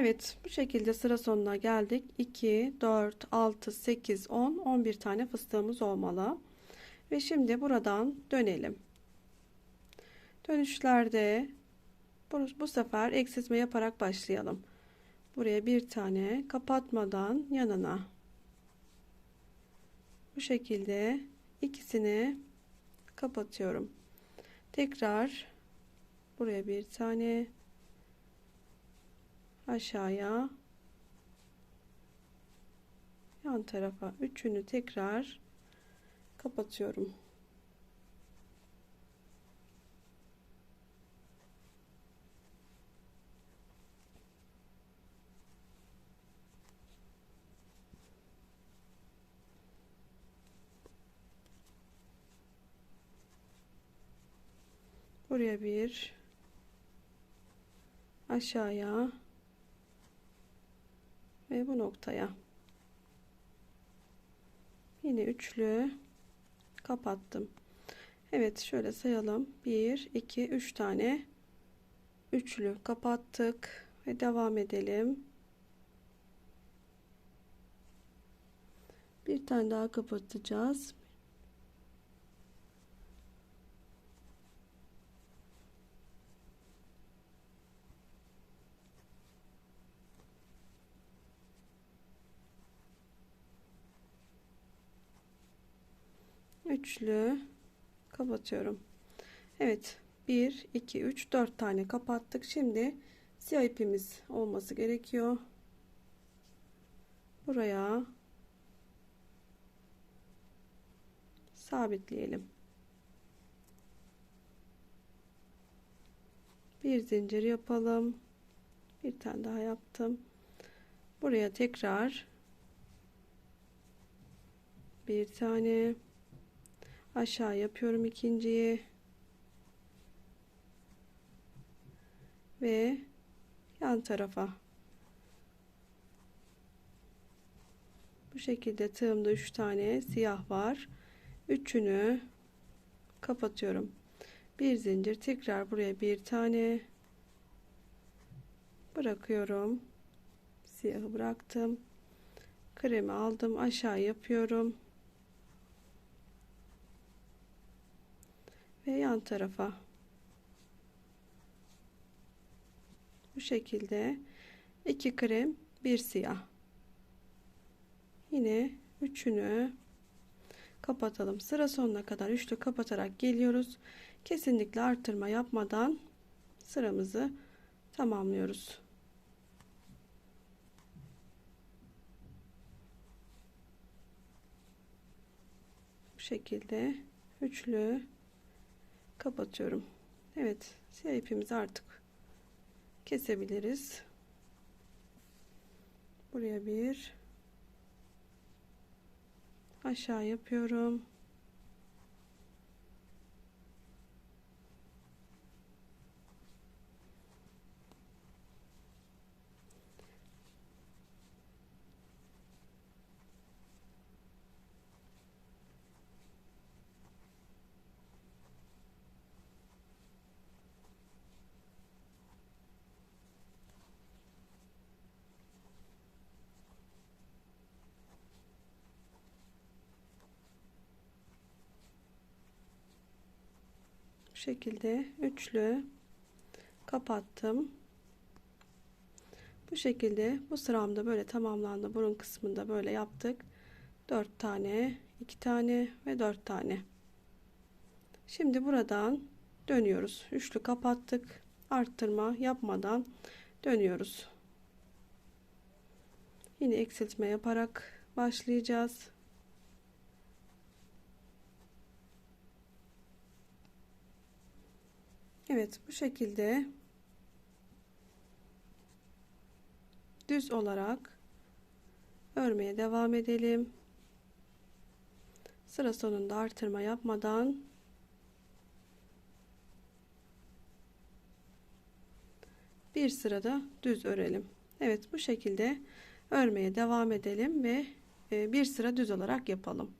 Evet bu şekilde sıra sonuna geldik. 2 4 6 8 10 11 tane fıstığımız olmalı. Ve şimdi buradan dönelim. Dönüşlerde bu, bu sefer eksiltme yaparak başlayalım. Buraya bir tane kapatmadan yanına. Bu şekilde ikisini kapatıyorum. Tekrar buraya bir tane aşağıya. Yan tarafa. Üçünü tekrar kapatıyorum. Buraya bir. Aşağıya ve bu noktaya yine üçlü kapattım. Evet şöyle sayalım. 1 2 3 tane üçlü kapattık ve devam edelim. Bir tane daha kapatacağız üçlü kapatıyorum. Evet 1 2 3 4 tane kapattık. Şimdi siyah ipimiz olması gerekiyor. Buraya sabitleyelim. Bir zincir yapalım. Bir tane daha yaptım. Buraya tekrar bir tane aşağı yapıyorum ikinciyi. Ve yan tarafa. Bu şekilde tığımda 3 tane siyah var. Üçünü kapatıyorum. Bir zincir tekrar buraya bir tane bırakıyorum. Siyahı bıraktım. Kremi aldım aşağı yapıyorum ve yan tarafa. Bu şekilde iki krem bir siyah. Yine üçünü kapatalım. Sıra sonuna kadar üçlü kapatarak geliyoruz. Kesinlikle artırma yapmadan sıramızı tamamlıyoruz. Bu şekilde üçlü kapatıyorum. Evet siyah ipimizi artık kesebiliriz. Buraya bir aşağı yapıyorum. Şekilde üçlü kapattım. Bu şekilde bu sıramda böyle tamamlandı. Burun kısmında böyle yaptık. 4 tane, 2 tane ve 4 tane. Şimdi buradan dönüyoruz. Üçlü kapattık. Arttırma yapmadan dönüyoruz. Yine eksiltme yaparak başlayacağız. Evet bu şekilde düz olarak örmeye devam edelim. Sıra sonunda artırma yapmadan bir sırada düz örelim. Evet bu şekilde örmeye devam edelim ve e, bir sıra düz olarak yapalım.